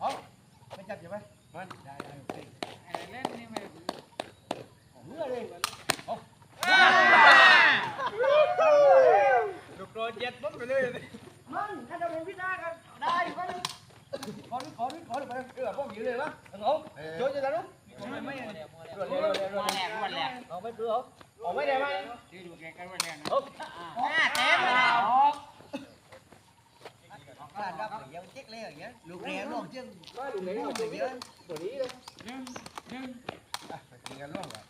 เอาไม่จับอยู่ไหมมันได้ได้โอเคเล่นนี่ไม่เมื่อเลยเอาลูกโดนเย็ดปุ๊บไปเลยมันถ้าเราเป็นพิธากันได้ไปเลยขอดิขอดิขอดิไปเออพวกยืนเลยวะเอาโจจะได้รู้ไม่รวดเร็วรวดเร็วรวดเร็วเอาไปเปลือกเอาไม่ได้ไหมที่ดูแกกันวันแรกนะเอาเต็มเลย ลูกเลี้ยงลูกจึงไม่ลูกเลี้ยงลูงเยอะตัวนี้เลยดึงดึงกินกันลูกอะ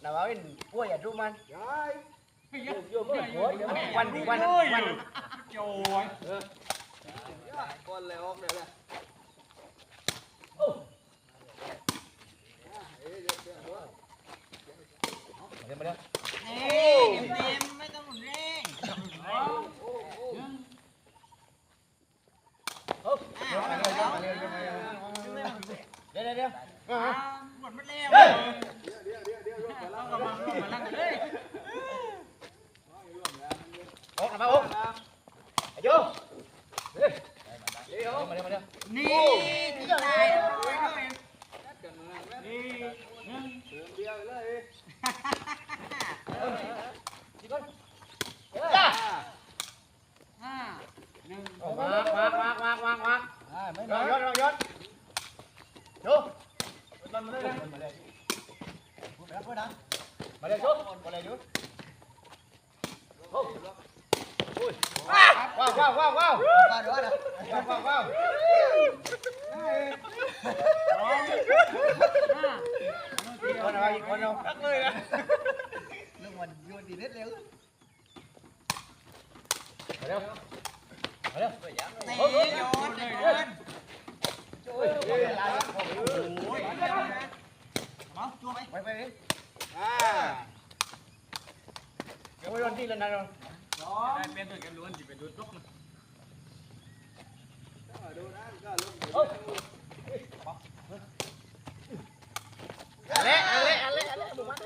แต่ว่าเป็นกล้วยอย่าดูมันใช่งเยอะมากวันดีวันวันโจ้ยก้นเลยออกเลยแหละเดี๋ยวมาเดี๋ rồi đó. Mà lên trước còn lên trước không. Ui. Wow wow wow wow. Wow qua nữa nè wow wow wow. Con ơi con không? Cắt lưỡi nè lúc mình vô thì nít léo. Ở đâu? Ở đâu? Này vô trời ơi trời ơi đi lần này rồi? Đó. Bên tôi em luôn chỉ phải đốt gốc này ở đâu đã ra luôn Ale, ale, ale, ale, bukan.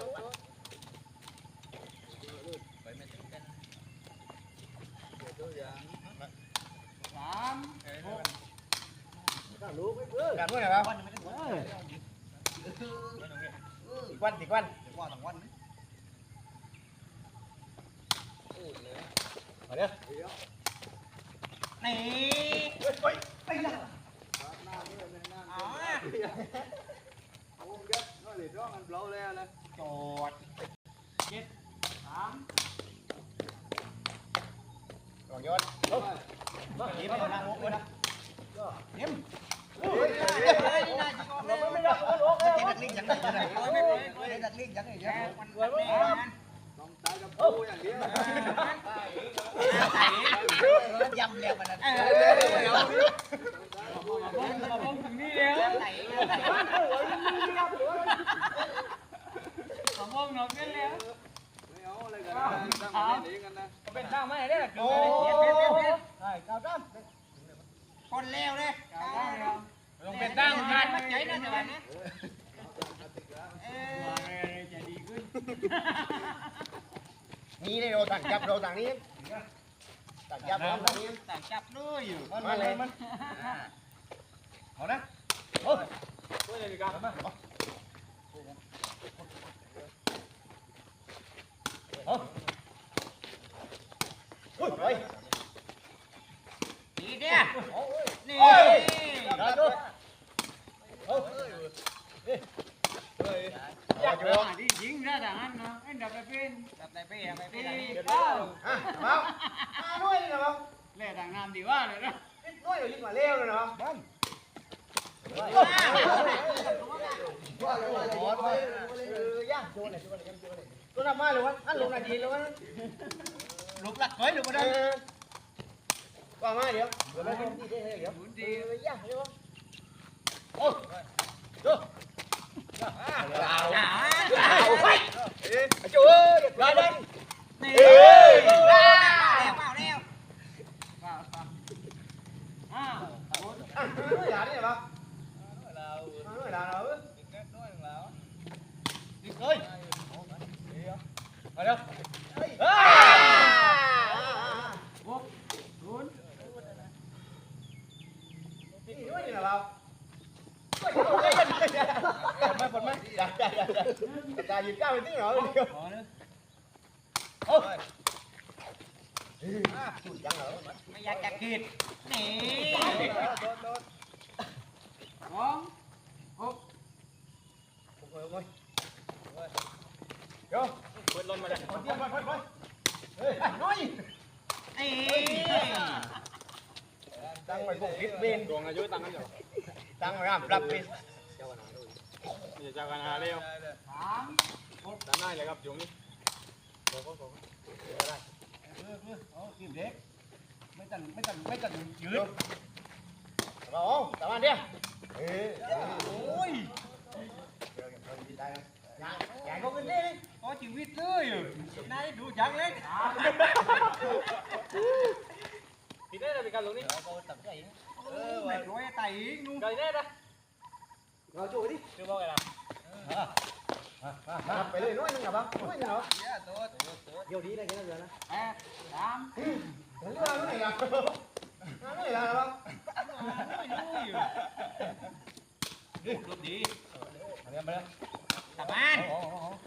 Cảm ơn các bạn. Quan thì quan. quan thì quan. มาเด้อนี่เฮ้ยไปยังเอาอ่ะโอ้ยน้อยเลยร้องมันเบลาแล้วนะจอดเจ็ดสามลองยอดลงลงยิ้มนะลงเลยนะยิ้มโอ้ยนี่นายจิงออกเลยไม่ได้ลงเลยจิงดักลิ้งยังไงจิงดักลิ้งยังไงจิงดักลิ้งยังไง con leo đấy dùng việt nam ngàn mất cháy nó rồi bạn á นี่เลยเราต่างจับเราต่างนี้ต่างจับเราต่างนี้ต่างจับด้วยอยู่มาเลยมันเอานะโอ้ยเอาโอ้ยไป ดีเนี่ยนี่ โอ้ยได้ดูโอ้ยเฮ้ยเฮ้ย อยาก เอา จะ อยู่ หาที่ยิงได้แต่นั้นนะไอ้ดับไปเป็น จับได้ไปไปไปตีได้เก้าอะมามาด้วยนี่นะมั้งเล่ดังน้ำดีว่าเลยนะด้วยเดี๋ยวยิ่งมาเร็วเลยนะมั้งตัวน้ำมาเลยวะอันลงนาทีแล้ววะลูกหลักเฮ้ยลูกมาเอได้ว่ามาเดี๋ยวเดี๋ยวไปที่ที่เดี๋ยวหมุนดีดีเลยย่างเดี๋ยวโอ้ดูเอาเอาไมาเร็วเฮ้ยหกศูนย์นี่ด้วยนี่เราปนไหมปนไหมอย่าอย่าอย่าอย่าหยุดก้าวไปที่หนอเลยเดียวโอ้ยสุดยังเหรอไม่อยากจะกินนี่สองหกโอ้ยโอ้ยโอ้ยโย ลนมาเลยเตรียมไปไปเฮ้ยน้อยเอ้ตั้งไว้พวกพิษเบนดวงอายุตั้งกันอยู่ตั้งไว้ครับรับพิษเจ้ากันหาเร็วตั้งได้เลยครับอยู่นี้โอกก็บอกได้เออเออเอาทีมเด็กไม่ตันไม่ตันไม่ตันยืดเราเอาตาวันเดียวเออ ชีวิตเลยนายดูจังเลย ปีนี้จะเป็นการลงนี่ เออแม่ร้อยไต่นู่น ไก่แน่นะ Vào chỗ đi. ชื่อบอกไงล่ะ Phải lên nói nữa băng. Nói nữa. ตัว Vô đi đây cái này nữa. แปดสาม Nó đưa cái này là. Nó này là băng. รถดี Đi mà đây. ตะบ้าน Ồ, ồ, ồ. ไอ้ห้าเลย Vào chưa? ตั้งป้าบ่ได้ Ê, bắt liền. Bắt liền. À. Cái- cái- Dạ, được leo điếu của tôi làm này được. เวลา Nói vậy à. นี่อยู่เล่นนี่ โอเคนะครับตอนนี้มาแล้ว เดี๋ยว Đây mà đây đó.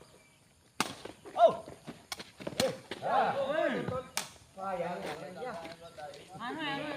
આનો આનો